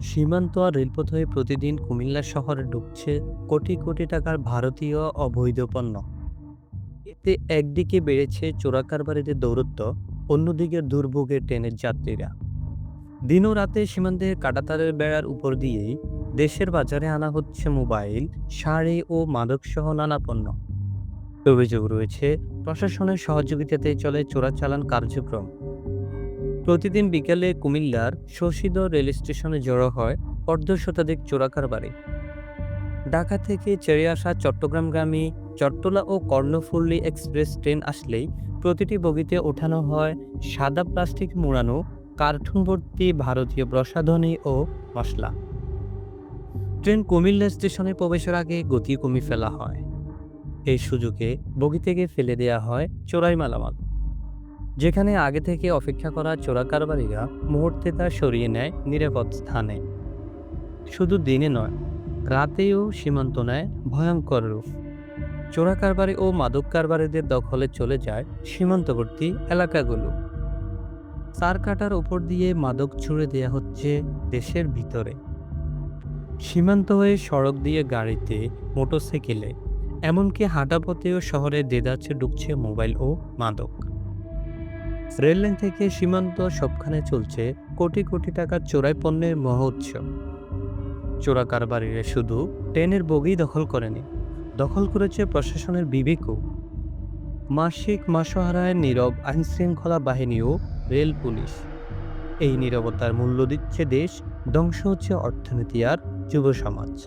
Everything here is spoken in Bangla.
সীমান্ত আর রেলপথ হয়ে প্রতিদিন কুমিল্লা শহরে ঢুকছে কোটি কোটি টাকার ভারতীয় অবৈধ পণ্য। এতে একদিকে বেড়েছে চোরাকারবারিদের দৌরত্ব, অন্যদিকে দুর্ভোগে ট্রেনের যাত্রীরা। দিন ও রাতে সীমান্তের কাটাতারের বেড়ার উপর দিয়েই দেশের বাজারে আনা হচ্ছে মোবাইল, শাড়ি ও মাদকসহ নানা পণ্য। অভিযোগ রয়েছে, প্রশাসনের সহযোগিতাতে চলে চোরাচালান কার্যক্রম। প্রতিদিন বিকেলে কুমিল্লার শশীদহ রেল স্টেশনে জড়ো হয় অর্ধ শতাধিক চোরাকারবারি ঢাকা থেকে ছেড়ে আসা চট্টগ্রামগামী চট্টলা ও কর্ণফুল্লি এক্সপ্রেস ট্রেন আসলেই প্রতিটি বগিতে ওঠানো হয় সাদা প্লাস্টিক মোড়ানো কার্টুন ভর্তি ভারতীয় প্রসাধনী ও মশলা। ট্রেন কুমিল্লা স্টেশনে প্রবেশের আগে গতি কমিয়ে ফেলা হয়। এই সুযোগে বগি থেকে ফেলে দেয়া হয় চোরাই মালামাল। যেখানে আগে থেকে অপেক্ষা করা চোরা কারবারিরা মুহূর্তে তা সরিয়ে নেয় নিরাপদ স্থানে। শুধু দিনে নয়, রাতেও সীমান্ত নেয় ভয়ঙ্কর রূপ। চোরা কারবারি ও মাদক কারবারিদের দখলে চলে যায় সীমান্তবর্তী এলাকাগুলো। চার কাটার উপর দিয়ে মাদক ছুড়ে দেয়া হচ্ছে দেশের ভিতরে। সীমান্ত হয়ে সড়ক দিয়ে গাড়িতে, মোটরসাইকেলে, এমনকি হাঁটা পথেও শহরে দেদাচ্ছে ঢুকছে মোবাইল ও মাদক। রেললাইন থেকে সীমান্ত সবখানে চলছে কোটি কোটি টাকার চোরাই পণ্যের মহোৎসব চোরা কারবারিরা শুধু ট্রেনের বগি দখল করেনি, দখল করেছে প্রশাসনের বিবেকও। মাসিক মাসহারায় নীরব আইনশৃঙ্খলা বাহিনীও রেল পুলিশ। এই নীরবতার মূল্য দিচ্ছে দেশ, ধ্বংস হচ্ছে অর্থনীতি আর যুব সমাজ